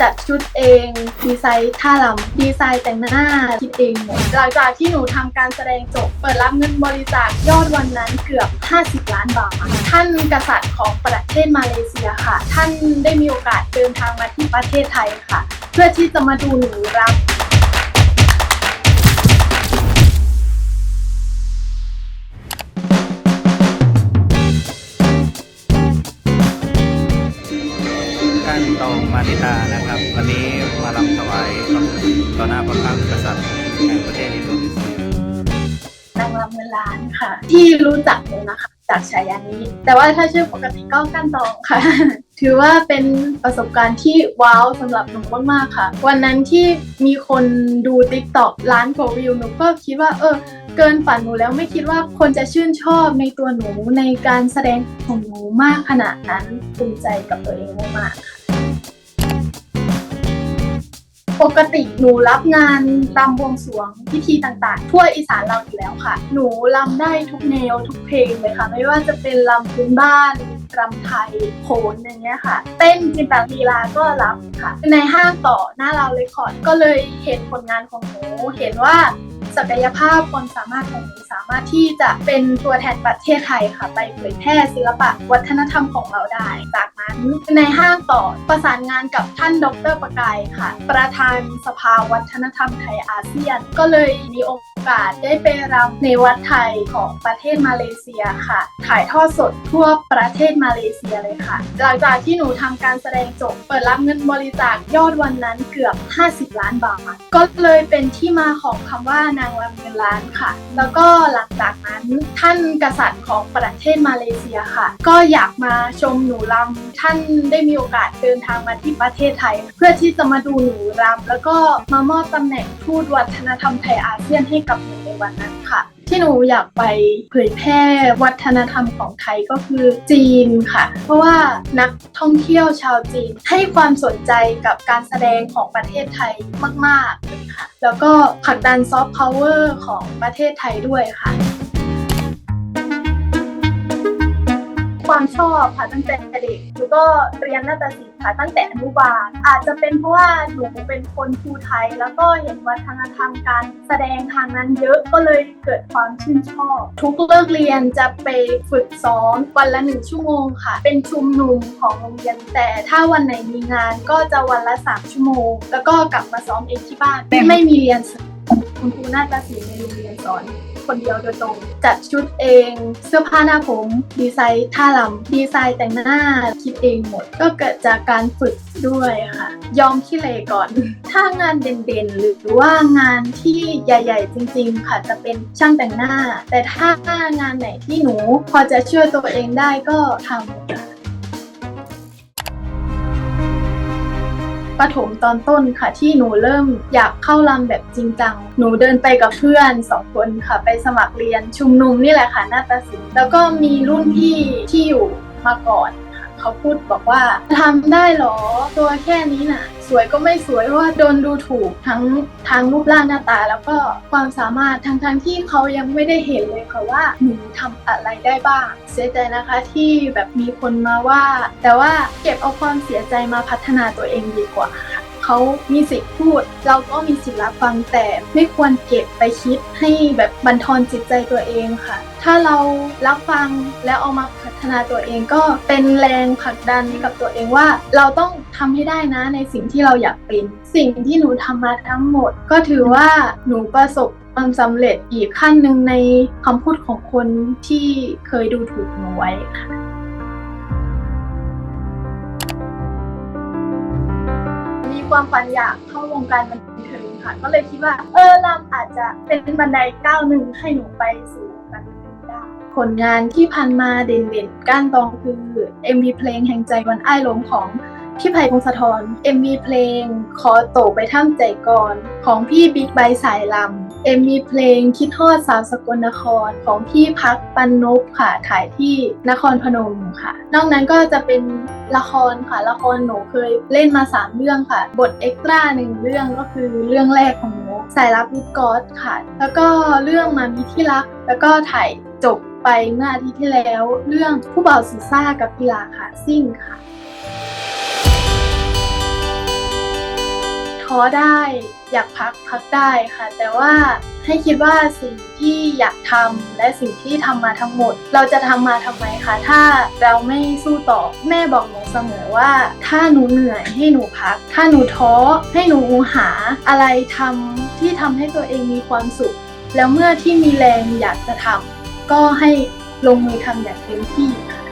จัดชุดเอง ดีไซน์ท่ารำดีไซน์แต่งหน้าคิดเองหมดหลังจากที่หนูทำการแสดงจบ เปิดรับเงินบริจาคยอดวันนั้นเกือบ 50 ล้านบาท ท่านกษัตริย์ของประเทศมาเลเซียค่ะ ท่านได้มีโอกาสเดินทางมาที่ประเทศไทยค่ะ เพื่อที่จะมาดูหนูรับ นะครับ วันนี้มาลำถวายควต่อหน้าพระมหากษัตริย์แห่งประเทศอินโดนีเซียนางรำเงินล้านค่ะ ที่รู้จักเลยนะคะ จากฉายานี้ แต่ว่าถ้าชื่อปกติก็ก้นตองค่ะ ถือว่าเป็นประสบการณ์ที่ว้าวสำหรับหนูมากๆค่ะ วันนั้นที่มีคนดู t ิ k t o k ล้านกว่าวิวหนูก็คิดว่า เออเกินฝันหนูแล้วไม่คิดว่าคนจะชื่นชอบในตัวหนูในการแสดงของหนูมากขนาดนั้นภูมิใจกับตัวเองมากๆ ปกติหนูรับงานรำบวงสรวงพิธีต่างๆ ทั่วอีสานเราอยู่แล้วค่ะ หนูรำได้ทุกแนวทุกเพลงเลยค่ะ ไม่ว่าจะเป็นรำพื้นบ้านรำไทยโขนอย่างเงี้ยค่ะ เต้นจินตลีลาก็รับค่ะ ในห้างต่อหน้าเราเลยคอร์ดก็เลยเห็นผลงานของหนูเห็นว่า ศักยภาพความสามารถของหนูสามารถที่จะเป็นตัวแทนประเทศไทยค่ะ ไปเผยแพร่ศิลปะวัฒนธรรมของเราได้ จากนั้นในห้างต่อประสานงานกับท่านดรประกายค่ะ ประธานสภาวัฒนธรรมไทยอาเซียน ก็เลยมีโอกาสได้ไปรำในวัดไทยของประเทศมาเลเซียค่ะ ถ่ายทอดสดทั่วประเทศมาเลเซียเลยค่ะ หลังจากที่หนูทำการแสดงจบเปิดรับเงินบริจาคยอดวันนั้นเกือบ 50 ล้านบาท ก็เลยเป็นที่มาของคำว่านางรำเงินล้านค่ะ แล้วก็หลังจากนั้นท่านกษัตริย์ของประเทศมาเลเซียค่ะ ก็อยากมาชมหนูรำท่านได้มีโอกาสเดินทางมาที่ประเทศไทย เพื่อที่จะมาดูหนูรำแล้วก็มามอบตำแหน่งทูตวัฒนธรรมไทยอาเซียนให้กับหนูในวันนั้นค่ะ ที่หนูอยากไปเผยแพร่วัฒนธรรมของไทยก็คือจีนค่ะ เพราะว่านักท่องเที่ยวชาวจีนให้ความสนใจกับการแสดงของประเทศไทยมากๆเลยค่ะ แล้วก็ผลักดันซอฟต์พาวเวอร์ของประเทศไทยด้วยค่ะ ความชอบค่ะตั้งแต่เด็กหนูก็เรียนนาฏศิลป์ค่ะตั้งแต่อนุบาล อาจจะเป็นเพราะว่าหนูเป็นคนภูไทย แล้วก็เห็นวัฒนธรรมการแสดงทางนั้นเยอะก็เลยเกิดความชื่นชอบ ทุกเลิกเรียนจะไปฝึกซ้อมวันละหนึ่งชั่วโมงค่ะ เป็นชุมนุมของโรงเรียน แต่ถ้าวันไหนมีงานก็จะวันละสามชั่วโมง แล้วก็กลับมาซ้อมเองที่บ้านไม่ไม่มีเรียนคุณครูนาฏศิลป์ในโรงเรียนสอน คนเดียวโดยตรง จัดชุดเอง เสื้อผ้าหน้าผม ดีไซน์ท่ารำดีไซน์แต่งหน้าคิดเองหมด ก็เกิดจากการฝึกด้วยค่ะ ยอมขี้เลก่อน ถ้างานเด่นๆ หรือว่างานที่ใหญ่ ๆ จริง ๆ ค่ะจะเป็นช่างแต่งหน้า แต่ถ้างานไหนที่หนูพอจะช่วยตัวเองได้ก็ทำค่ะ ประถมตอนต้นค่ะที่หนูเริ่มอยากเข้ารำแบบจริงจัง หนูเดินไปกับเพื่อนสองคนค่ะ ไปสมัครเรียนชุมนุมนี่แหละค่ะนาฏศิลป์แล้วก็มีรุ่นพี่ที่อยู่มาก่อน เขาพูดบอกว่าทำได้เหรอ ตัวแค่นี้น่ะ สวยก็ไม่สวยเพราะว่าโดนดูถูกทั้งทางรูปร่างหน้าตา แล้วก็ความสามารถทั้งทงๆที่เขายังไม่ได้เห็นเลยค่ะว่าหนูทำอะไรได้บ้าง เสียใจนะคะที่แบบมีคนมาว่า แต่ว่าเก็บเอาความเสียใจมาพัฒนาตัวเองดีกว่าค่ะเขามีสิทธิ์พูด เราก็มีสิทธิ์รับฟังแต่ไม่ควรเก็บไปคิดให้แบบบันทอนจิตใจตัวเองค่ะ ถ้าเรารับฟังแล้วเอามา ฒนาตัวเองก็เป็นแรงผลักดันให้กับตัวเองว่า เราต้องทำให้ได้นะในสิ่งที่เราอยากเป็น สิ่งที่หนูทำมาทั้งหมด ก็ถือว่าหนูประสบความสำเร็จอีกขั้นหนึ่งในคำพูดของคนที่เคยดูถูกหนูไว้ค่ะมีความฝันอยากเข้าวงการบันเทิงค่ะ ก็เลยคิดว่า เออลำอาจจะเป็นบันไดก้าวหนึ่งให้หนูไปสู่วงการบัน ผลงานที่พันมาเด่นๆก้านตองคือ MV เพลงแห่งใจวันอ้ายหลงของพี่ไผ่พงศธร MV เพลงขอโตไปท่ามใจก่อน ของพี่บิ๊กไบสายลำ MV เพลงคิดฮอดสาวสกลนครของพี่พักปันนบค่ะถ่ายที่นครพนมค่ะ นอกนั้นก็จะเป็นละครค่ะ ละครหนูเคยเล่นมา 3 เรื่องค่ะ บทเอ็กตร้าหนึ่งเรื่องก็คือเรื่องแรกของหนูสายลับลูกกอสค่ะ แล้วก็เรื่องมามีที่รัก แล้วก็ถ่ายจบ ไปเมื่ออาทิตย์ที่แล้ว เรื่องผู้บ่าวสุดซ่ากับกีฬาค่ะซิ่งค่ะท้อได้อยากพักพักได้ค่ะ แต่ว่าให้คิดว่าสิ่งที่อยากทำและสิ่งที่ทำมาทั้งหมด เราจะทำมาทำไมคะถ้าเราไม่สู้ต่อแม่บอกหนูเสมอว่า ถ้าหนูเหนื่อยให้หนูพัก ถ้าหนูท้อให้หนูหาอะไรทำที่ทำให้ตัวเองมีความสุข แล้วเมื่อที่มีแรงอยากจะทำ ก็ให้ลงมือทำอย่างเต็มที่ค่ะ